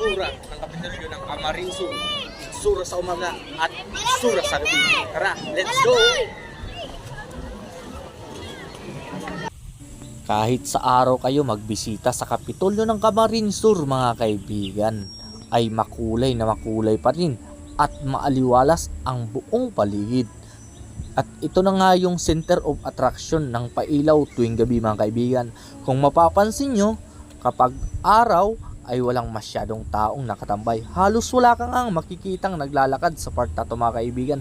sura ng Kapitolyo ng Sur. Sura sa umaga at sura sa gabi. Tara, let's go! Kahit sa araw kayo magbisita sa Kapitolyo ng Camarines Sur mga kaibigan, ay makulay na makulay pa rin at maaliwalas ang buong paligid. At ito na nga yung center of attraction ng pailaw tuwing gabi mga kaibigan. Kung mapapansin nyo, kapag araw ay walang masyadong taong nakatambay. Halos wala kang ang makikitang naglalakad sa part na to mga kaibigan.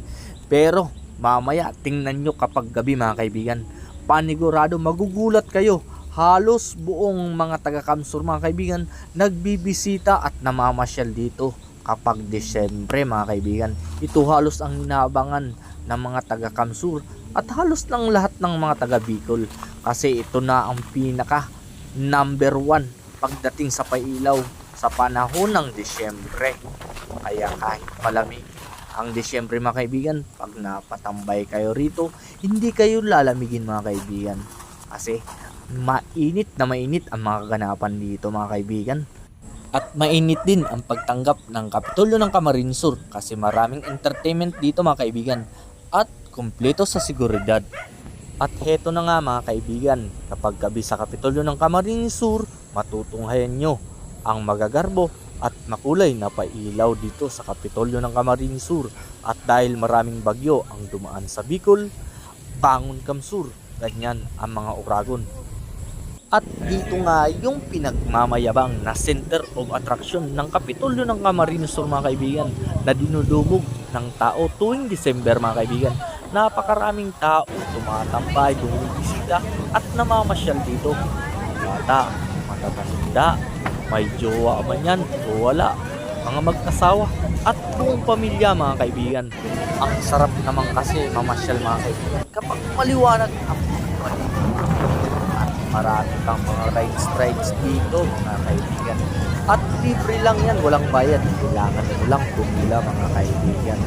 Pero mamaya tingnan nyo kapag gabi mga kaibigan panigurado magugulat kayo. Halos buong mga taga-Kamsur mga kaibigan nagbibisita at namamasyal dito kapag Desyembre mga kaibigan. Ito halos ang inaabangan ng mga taga-Kamsur at halos ng lahat ng mga taga-Bicol kasi ito na ang pinaka number one pagdating sa pailaw sa panahon ng Desyembre. Kaya kahit palamig ang Desyembre mga kaibigan, pag napatambay kayo rito, hindi kayo lalamigin mga kaibigan. Kasi mainit na mainit ang mga kaganapan dito mga kaibigan. At mainit din ang pagtanggap ng Kapitolyo ng Camarines Sur kasi maraming entertainment dito mga kaibigan at kumpleto sa seguridad. At heto na nga mga kaibigan, kapag gabi sa Kapitolyo ng Camarines Sur, matutunghayan nyo ang magagarbo at makulay na pailaw dito sa Kapitolyo ng Camarines Sur. At dahil maraming bagyo ang dumaan sa Bicol, Bangon Kamsur, ganyan ang mga uragon. At dito nga yung pinagmamayabang na center of attraction ng Kapitolyo ng Camarines Sur mga kaibigan na dinudumog ng tao tuwing December mga kaibigan. Napakaraming tao tumatambay, bumibisita at namamasyal dito. Bata, matatanda, may jowa man yan o wala, mga mag-asawa at buong pamilya mga kaibigan. Ang sarap naman kasi mamasyal mga kaibigan kapag maliwanag ang at marami kang mga rides rides dito mga kaibigan. At libre lang yan, walang bayad. Kailangan mo lang pumila mga kaibigan.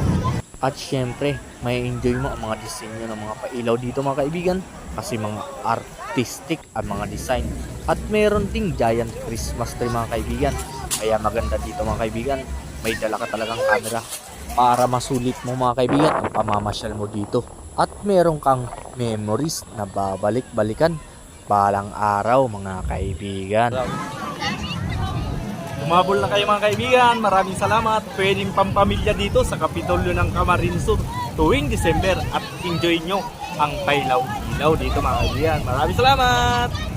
At syempre, may enjoy mo ang mga disenyo ng mga pailaw dito mga kaibigan kasi mga artistic ang mga design. At meron ding giant Christmas tree mga kaibigan. Kaya maganda dito mga kaibigan, may dala ka talagang camera para masulit mo mga kaibigan ang pamamasyal mo dito. At meron kang memories na babalik-balikan balang araw mga kaibigan. Umabol na kayo mga kaibigan. Maraming salamat. Pwedeng pampamilya dito sa Kapitolyo ng Camarines tuwing December at enjoy nyo ang pailaw-ilaw dito mga kaibigan. Maraming salamat!